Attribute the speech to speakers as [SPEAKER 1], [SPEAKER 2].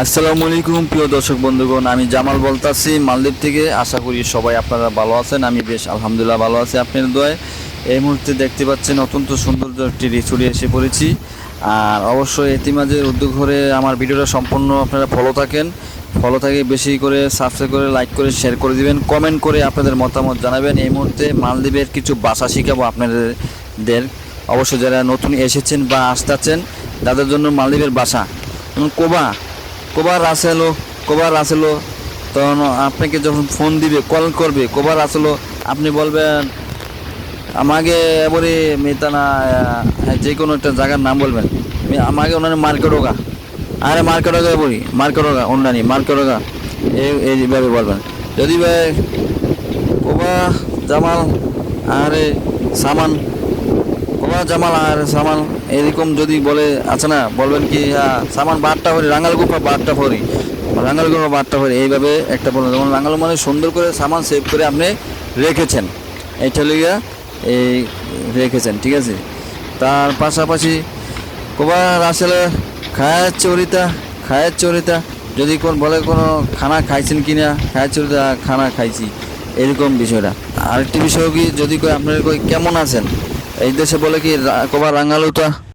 [SPEAKER 1] আসসালামু আলাইকুম, প্রিয় দর্শক বন্ধুগণ, আমি জামাল বলতাছি, মালদ্বীপ থেকে। আশা করি সবাই আপনারা ভালো আছেন, আমি বেশ আলহামদুলিল্লাহ ভালো আছি আপনার দোয়ায়। এই মুহূর্তে দেখতে পাচ্ছেন অত্যন্ত সৌন্দর্য একটি রিসুড়ে এসে পড়েছি। আর অবশ্যই এতিমাজের উদ্যোগ করে আমার ভিডিওটা সম্পূর্ণ আপনারা ফলো থাকেন। ফলো থাকে বেশি করে সাবস্ক্রাইব করে লাইক করে শেয়ার করে দিবেন। কমেন্ট করে আপনাদের মতামত জানাবেন। এই মুহূর্তে মালদ্বীপের কিছু বাসা শিখাবো আপনাদের। অবশ্যই যারা নতুন এসেছেন বা আসতেছেন, তাদের জন্য মালদ্বীপের বাসা কোবা কোবার আসেলো কোবার আসেলো তখন আপনাকে যখন ফোন দিবে কল করবে, কোবার আসলো আপনি বলবেন, আমাকে এবারে মেতানা যে কোনো একটা জায়গার নাম বলবেন। আমাকে ওনার মার্কেট ওগা আরে মার্কেটোগা বলি, মার্কেটোগা, অন্যানি, মার্কেটোগা। এই এইভাবে বলবেন। যদি ভাই, কোবা, জামাল, আরে সামান কোবা জামাল আর সামান, এরকম যদি বলে আছে না, বলবেন কি হ্যাঁ সামান বারটা ভরি রাঙ্গাল গুফা বারটা ভরি রাঙ্গাল গুফা বারটা ভরি এইভাবে একটা বলবেন যেমন রাঙ্গাল মানে সুন্দর করে সামান সেভ করে আপনি রেখেছেন। এইটা লিগা এই রেখেছেন, ঠিক আছে? তার পাশাপাশি কোবা আসলে খায়ের চরিতা খায়ের চরিতা, যদি কোন বলে কোনো খানা খাইছেন কিনা, খায়ের চরিতা, খানা খাইছি, এরকম বিষয়টা। আরেকটি বিষয় কি, যদি কই আপনার কই কেমন আছেন? এই দেশে বলে কি রা- রাঙালুটা